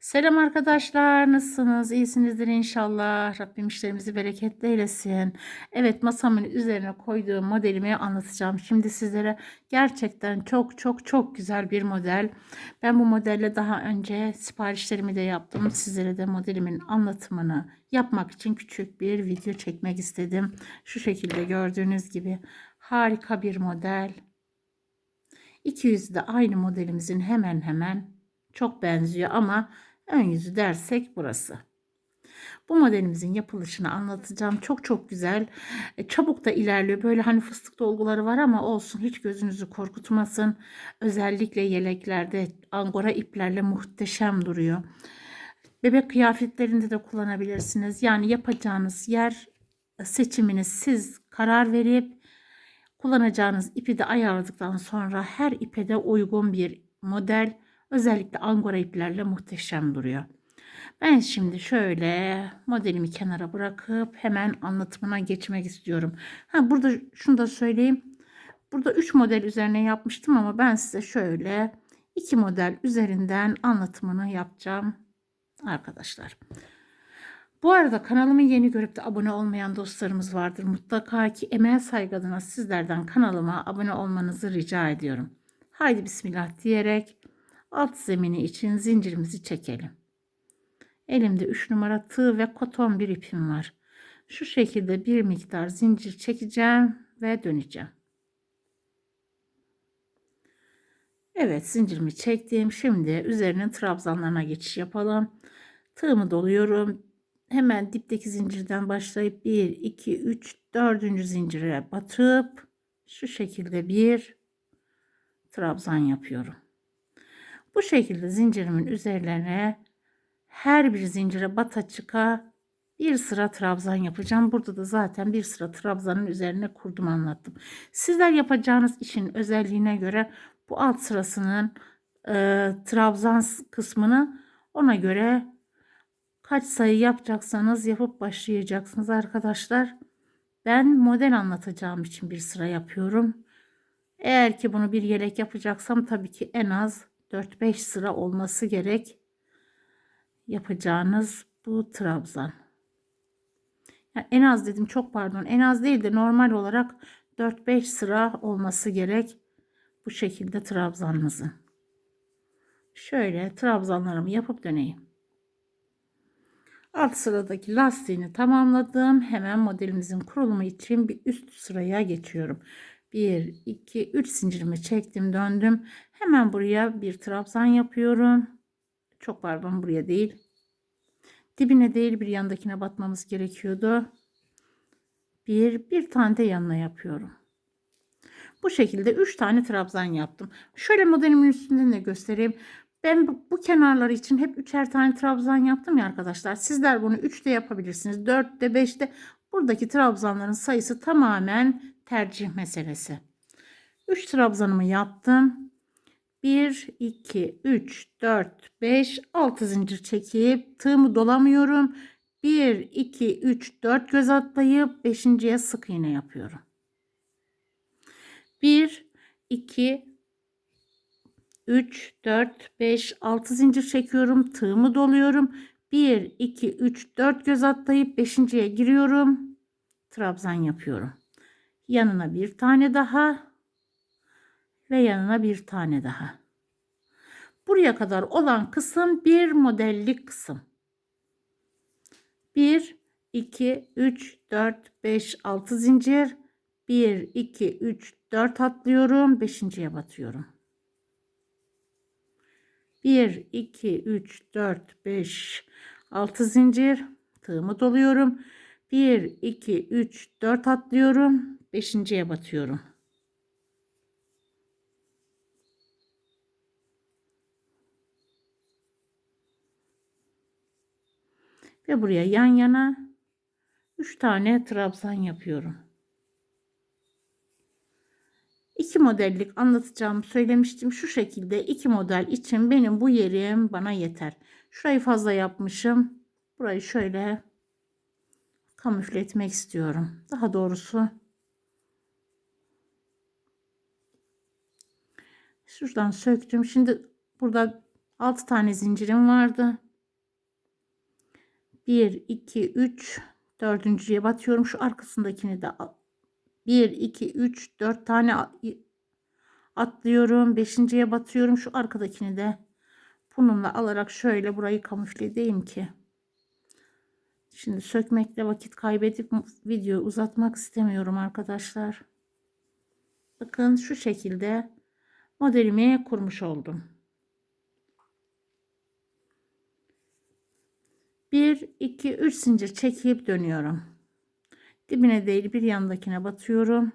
Selam arkadaşlar, nasılsınız? İyisinizdir inşallah. Rabbim işlerimizi bereketli eylesin. Evet, masamın üzerine koyduğum modelimi anlatacağım. Şimdi sizlere gerçekten çok çok çok güzel bir model. Ben bu modelle daha önce siparişlerimi de yaptım. Sizlere de modelimin anlatımını yapmak için küçük bir video çekmek istedim. Şu şekilde gördüğünüz gibi harika bir model. 200 de aynı modelimizin hemen hemen çok benziyor ama ön yüzü dersek burası. Bu modelimizin yapılışını anlatacağım. Çok çok güzel. E, çabuk da ilerliyor. Böyle hani fıstık dolguları var ama olsun. Hiç gözünüzü korkutmasın. Özellikle yeleklerde angora iplerle muhteşem duruyor. Bebek kıyafetlerinde de kullanabilirsiniz. Yani yapacağınız yer seçimini siz karar verip kullanacağınız ipi de ayarladıktan sonra her ipe de uygun bir model özellikle angora iplerle muhteşem duruyor. Ben şimdi şöyle modelimi kenara bırakıp hemen anlatımına geçmek istiyorum. Ha burada şunu da söyleyeyim. Burada 3 model üzerine yapmıştım ama ben size şöyle 2 model üzerinden anlatımını yapacağım arkadaşlar. Bu arada kanalımı yeni görüp de abone olmayan dostlarımız vardır. Mutlaka ki emel saygı adına sizlerden kanalıma abone olmanızı rica ediyorum. Haydi bismillah diyerek alt zemini için zincirimizi çekelim. Elimde 3 numara tığ ve koton bir ipim var. Şu şekilde bir miktar zincir çekeceğim ve döneceğim. Evet zincirimi çektim. Şimdi üzerinin trabzanlarına geçiş yapalım. Tığımı doluyorum. Hemen dipteki zincirden başlayıp 1, 2, 3, 4. zincire batıp şu şekilde bir trabzan yapıyorum. Bu şekilde zincirimin üzerlerine her bir zincire bata çıka bir sıra trabzan yapacağım. Burada da zaten bir sıra trabzanın üzerine kurdum anlattım. Sizler yapacağınız işin özelliğine göre bu alt sırasının e, trabzan kısmını ona göre kaç sayı yapacaksanız yapıp başlayacaksınız arkadaşlar. Ben model anlatacağım için bir sıra yapıyorum. Eğer ki bunu bir yelek yapacaksam tabii ki en az 4-5 sıra olması gerek yapacağınız bu trabzan. Yani en az dedim çok pardon en az değil de normal olarak 4-5 sıra olması gerek bu şekilde trabzanınızın. Şöyle trabzanlarımı yapıp döneyim. Alt sıradaki lastiğini tamamladım. Hemen modelimizin kurulumu için bir üst sıraya geçiyorum. 1, 2, 3 zincirimi çektim döndüm. Hemen buraya bir trabzan yapıyorum. Çok pardon buraya değil. Dibine değil bir yandakine batmamız gerekiyordu. Bir, bir tane de yanına yapıyorum. Bu şekilde 3 tane trabzan yaptım. Şöyle modelimin üstünden de göstereyim. Ben bu, bu kenarlar için hep üçer tane trabzan yaptım ya arkadaşlar. Sizler bunu 3'te yapabilirsiniz. 4'te 5'te. Buradaki trabzanların sayısı tamamen tercih meselesi. 3 trabzanımı yaptım. 1, 2, 3, 4, 5, 6 zincir çekip tığımı dolamıyorum. 1, 2, 3, 4 göz atlayıp 5.ye sık iğne yapıyorum. 1, 2, 3, 4, 5, 6 zincir çekiyorum. Tığımı doluyorum. 1, 2, 3, 4 göz atlayıp 5.ye giriyorum. Trabzan yapıyorum. Yanına bir tane daha ve yanına bir tane daha. Buraya kadar olan kısım bir modellik kısım. 1, 2, 3, 4, 5, 6 zincir. 1, 2, 3, 4 atlıyorum. 5.ye batıyorum. 1, 2, 3, 4, 5, 6 zincir. Tığımı doluyorum. 1, 2, 3, 4 atlıyorum. 5.ye batıyorum. Ve buraya yan yana 3 tane trabzan yapıyorum. İki modellik anlatacağımı söylemiştim. Şu şekilde iki model için benim bu yerim bana yeter. Şurayı fazla yapmışım. Burayı şöyle kamufle etmek istiyorum. Daha doğrusu şuradan söktüm. Şimdi burada 6 tane zincirim vardı. 1 2 3 dördüncüye batıyorum. Şu arkasındakini de 1 2 3 4 tane atlıyorum. Beşinciye batıyorum. Şu arkadakini de bununla alarak şöyle burayı kamufle edeyim ki. Şimdi sökmekle vakit kaybedip videoyu uzatmak istemiyorum arkadaşlar. Bakın şu şekilde modelimi kurmuş oldum. 1 2 3 zincir çekip dönüyorum. Dibine değil bir yandakine batıyorum.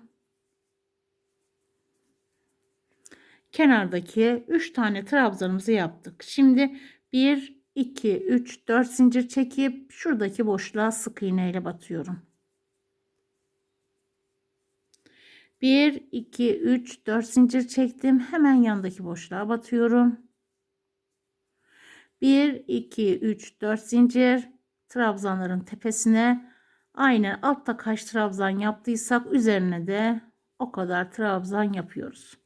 Kenardaki 3 tane trabzanımızı yaptık. Şimdi 1 2 3 4 zincir çekip şuradaki boşluğa sık iğne ile batıyorum. 1 2 3 4 zincir çektim. Hemen yandaki boşluğa batıyorum. 1 2 3 4 zincir trabzanların tepesine aynen altta kaç trabzan yaptıysak üzerine de o kadar trabzan yapıyoruz.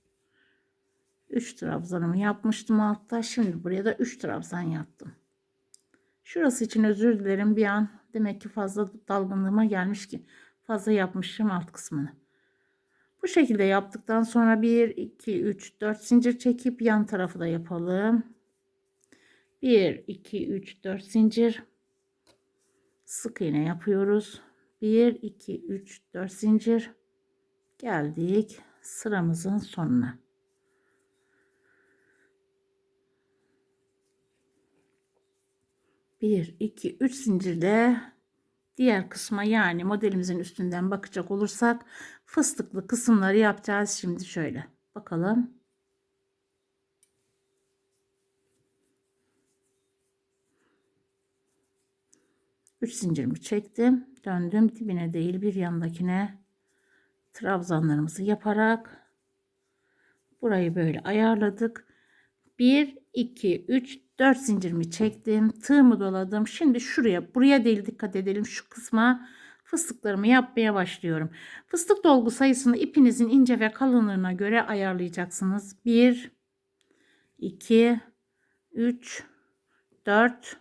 3 trabzanımı yapmıştım altta. Şimdi buraya da 3 trabzan yaptım. Şurası için özür dilerim bir an. Demek ki fazla dalgınlığıma gelmiş ki fazla yapmışım alt kısmını. Bu şekilde yaptıktan sonra 1 2 3 4 zincir çekip yan tarafı da yapalım. 1 2 3 4 zincir sık iğne yapıyoruz. 1 2 3 4 zincir geldik sıramızın sonuna. Bir, iki, üç zincirle diğer kısma yani modelimizin üstünden bakacak olursak fıstıklı kısımları yapacağız şimdi şöyle. Bakalım. 3 zincirimi çektim. Döndüm dibine değil bir yandakine trabzanlarımızı yaparak burayı böyle ayarladık. 1 2 3 4 zincirimi çektim. Tığımı doladım. Şimdi şuraya buraya değil dikkat edelim şu kısma fıstıklarımı yapmaya başlıyorum. Fıstık dolgu sayısını ipinizin ince ve kalınlığına göre ayarlayacaksınız. 1 2 3 4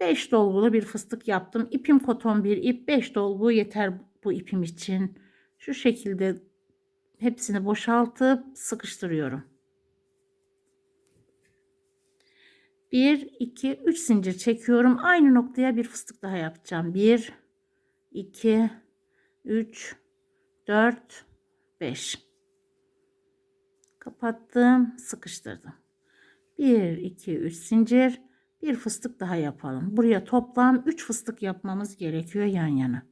5 dolgulu bir fıstık yaptım. İpim koton bir ip. 5 dolgu yeter bu ipim için. Şu şekilde hepsini boşaltıp sıkıştırıyorum. 1 2 3 zincir çekiyorum. Aynı noktaya bir fıstık daha yapacağım. 1 2 3 4 5 kapattım, sıkıştırdım. 1 2 3 zincir bir fıstık daha yapalım. Buraya toplam 3 fıstık yapmamız gerekiyor yan yana.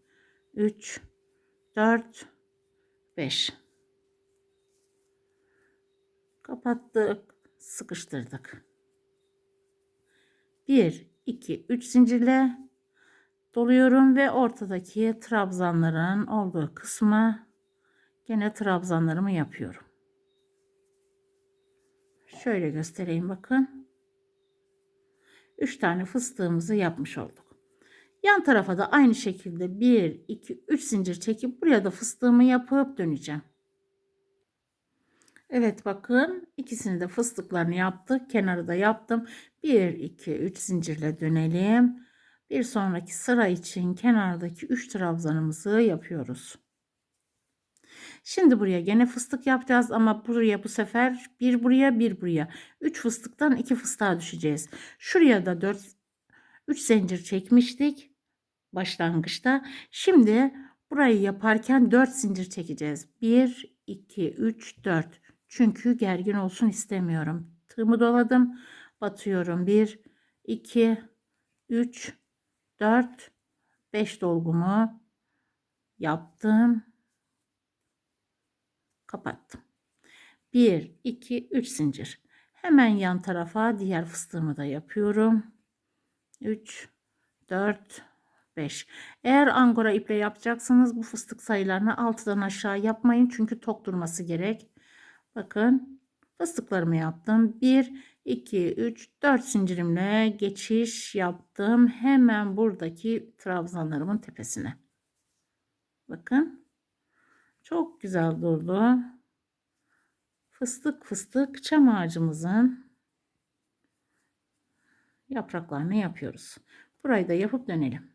3 4 5 kapattık, sıkıştırdık. 1 2 3 zincirle doluyorum ve ortadaki trabzanların olduğu kısma gene trabzanlarımı yapıyorum. Şöyle göstereyim bakın. 3 tane fıstığımızı yapmış olduk. Yan tarafa da aynı şekilde 1 2 3 zincir çekip buraya da fıstığımı yapıp döneceğim. Evet bakın ikisini de fıstıklarını yaptık. Kenarı da yaptım. 1 2 3 zincirle dönelim. Bir sonraki sıra için kenardaki 3 trabzanımızı yapıyoruz. Şimdi buraya gene fıstık yapacağız ama buraya bu sefer bir buraya bir buraya. 3 fıstıktan 2 fıstığa düşeceğiz. Şuraya da 4 3 zincir çekmiştik başlangıçta. Şimdi burayı yaparken 4 zincir çekeceğiz. 1 2 3 4. Çünkü gergin olsun istemiyorum. Tığımı doladım. Batıyorum. 1 2 3 4 5 dolgumu yaptım kapattım. 1 2 3 zincir. Hemen yan tarafa diğer fıstığımı da yapıyorum. 3 4 5. Eğer angora iple yapacaksanız bu fıstık sayılarını altıdan aşağı yapmayın çünkü tok durması gerek. Bakın fıstıklarımı yaptım. 1 2 3 4 zincirimle geçiş yaptım. Hemen buradaki trabzanlarımın tepesine. Bakın çok güzel durdu. Fıstık fıstık çam ağacımızın yapraklarını yapıyoruz. Burayı da yapıp dönelim.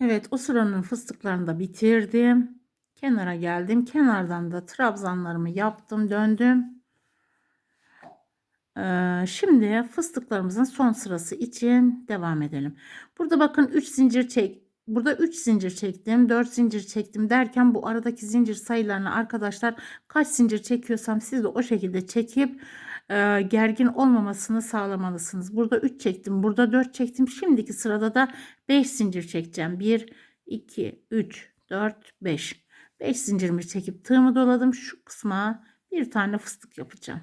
Evet o sıranın fıstıklarını da bitirdim. Kenara geldim. Kenardan da trabzanlarımı yaptım. Döndüm. Ee, şimdi fıstıklarımızın son sırası için devam edelim. Burada bakın 3 zincir çek. Burada 3 zincir çektim, 4 zincir çektim derken bu aradaki zincir sayılarını arkadaşlar kaç zincir çekiyorsam siz de o şekilde çekip e, gergin olmamasını sağlamalısınız. Burada 3 çektim, burada 4 çektim. Şimdiki sırada da 5 zincir çekeceğim. 1, 2, 3, 4, 5. 5 zincirimi çekip tığımı doladım. Şu kısma bir tane fıstık yapacağım.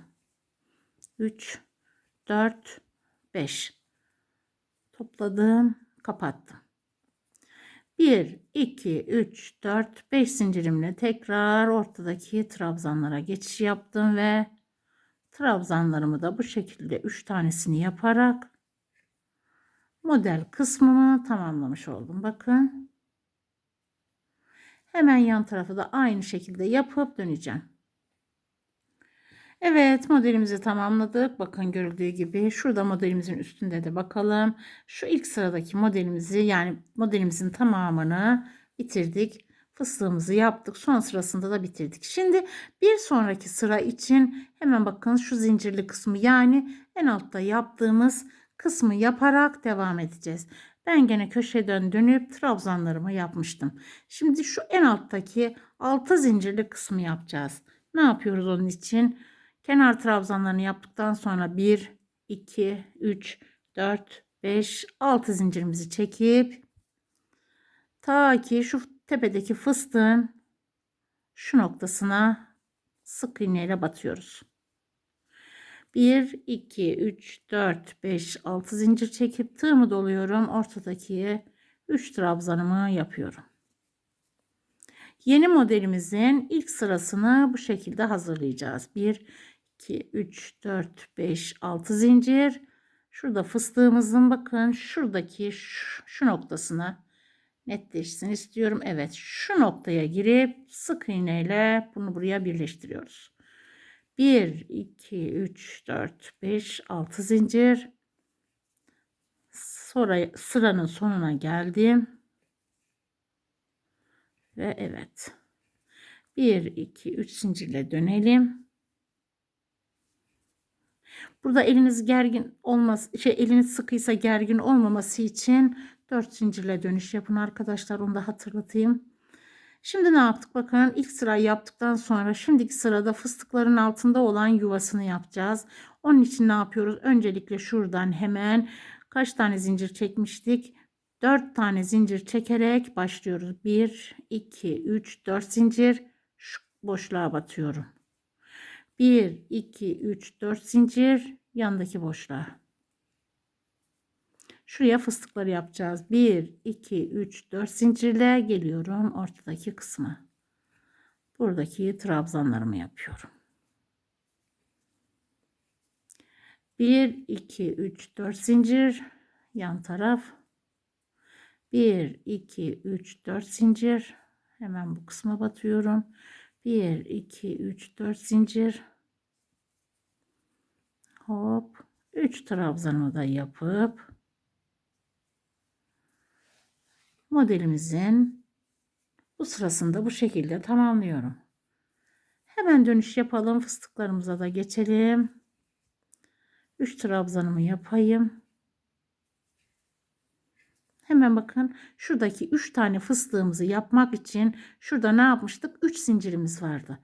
3, 4, 5. Topladım, kapattım. 1, 2, 3, 4, 5 zincirimle tekrar ortadaki trabzanlara geçiş yaptım ve trabzanlarımı da bu şekilde 3 tanesini yaparak model kısmımı tamamlamış oldum. Bakın. Hemen yan tarafı da aynı şekilde yapıp döneceğim. Evet modelimizi tamamladık. Bakın görüldüğü gibi şurada modelimizin üstünde de bakalım. Şu ilk sıradaki modelimizi yani modelimizin tamamını bitirdik. Fıstığımızı yaptık. Son sırasında da bitirdik. Şimdi bir sonraki sıra için hemen bakın şu zincirli kısmı yani en altta yaptığımız kısmı yaparak devam edeceğiz. Ben gene köşeden dönüp trabzanlarımı yapmıştım. Şimdi şu en alttaki altı zincirli kısmı yapacağız. Ne yapıyoruz onun için? Kenar trabzanlarını yaptıktan sonra 1, 2, 3, 4, 5, 6 zincirimizi çekip ta ki şu tepedeki fıstığın şu noktasına sık iğneyle batıyoruz. 1, 2, 3, 4, 5, 6 zincir çekip tığımı doluyorum. Ortadaki 3 trabzanımı yapıyorum. Yeni modelimizin ilk sırasını bu şekilde hazırlayacağız. 1, 2, 3, 4, 5, 6 zincir. Şurada fıstığımızın bakın şuradaki şu, şu noktasına netleşsin istiyorum. Evet şu noktaya girip sık iğneyle bunu buraya birleştiriyoruz. 1, 2, 3, 4, 5, 6 zincir. Sonra sıranın sonuna geldim. Ve evet. 1, 2, 3 zincirle dönelim. Burada eliniz gergin olmaz, şey eliniz sıkıysa gergin olmaması için 4 zincirle dönüş yapın arkadaşlar. Onu da hatırlatayım. Şimdi ne yaptık? Bakın ilk sırayı yaptıktan sonra şimdiki sırada fıstıkların altında olan yuvasını yapacağız. Onun için ne yapıyoruz? Öncelikle şuradan hemen kaç tane zincir çekmiştik? 4 tane zincir çekerek başlıyoruz. 1, 2, 3, 4 zincir. Şu boşluğa batıyorum. 1, 2, 3, 4 zincir yandaki boşluğa. Şuraya fıstıkları yapacağız. 1, 2, 3, 4 zincirle geliyorum ortadaki kısma. Buradaki trabzanlarımı yapıyorum. 1, 2, 3, 4 zincir yan taraf. 1, 2, 3, 4 zincir. Hemen bu kısma batıyorum. 1 2 3 4 zincir hop 3 trabzanı da yapıp modelimizin bu sırasında bu şekilde tamamlıyorum. Hemen dönüş yapalım. Fıstıklarımıza da geçelim. 3 trabzanımı yapayım. Hemen bakın şuradaki 3 tane fıstığımızı yapmak için şurada ne yapmıştık? 3 zincirimiz vardı.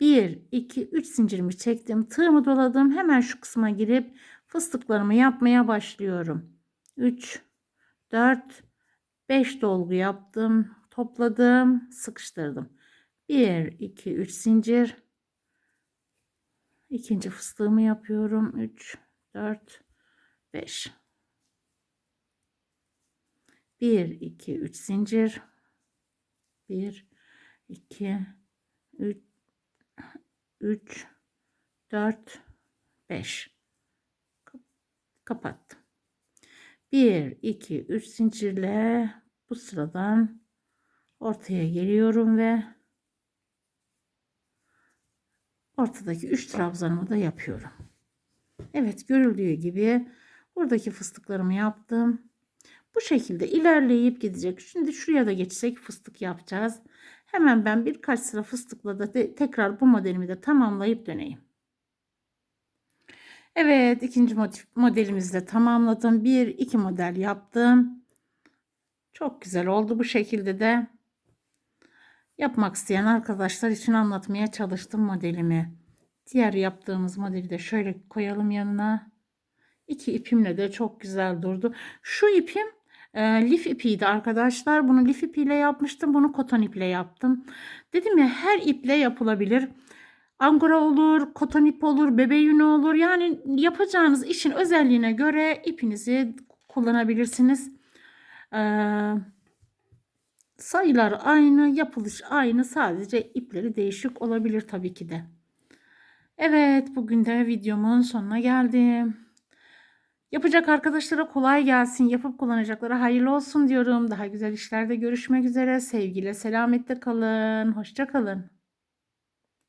1, 2, 3 zincirimi çektim. Tığımı doladım. Hemen şu kısma girip fıstıklarımı yapmaya başlıyorum. 3, 4, 5 dolgu yaptım. Topladım. Sıkıştırdım. 1, 2, 3 zincir. İkinci fıstığımı yapıyorum. 3, 4, 5. 1 2 3 zincir. 1 2 3 3 4 5 kapattım. 1 2 3 zincirle bu sıradan ortaya geliyorum ve ortadaki 3 trabzanımı da yapıyorum. Evet görüldüğü gibi buradaki fıstıklarımı yaptım Bu şekilde ilerleyip gidecek. Şimdi şuraya da geçsek fıstık yapacağız. Hemen ben birkaç sıra fıstıkla da tekrar bu modelimi de tamamlayıp döneyim. Evet ikinci modelimizi de tamamladım. Bir iki model yaptım. Çok güzel oldu bu şekilde de. Yapmak isteyen arkadaşlar için anlatmaya çalıştım modelimi. Diğer yaptığımız modeli de şöyle koyalım yanına. İki ipimle de çok güzel durdu. Şu ipim e, lif ipiydi arkadaşlar. Bunu lif ipiyle yapmıştım. Bunu koton iple yaptım. Dedim ya her iple yapılabilir. Angora olur, koton ip olur, bebe yünü olur. Yani yapacağınız işin özelliğine göre ipinizi kullanabilirsiniz. Ee, sayılar aynı, yapılış aynı. Sadece ipleri değişik olabilir tabii ki de. Evet, bugün de videomun sonuna geldim. Yapacak arkadaşlara kolay gelsin. Yapıp kullanacaklara hayırlı olsun diyorum. Daha güzel işlerde görüşmek üzere. Sevgiyle, selametle kalın. Hoşça kalın.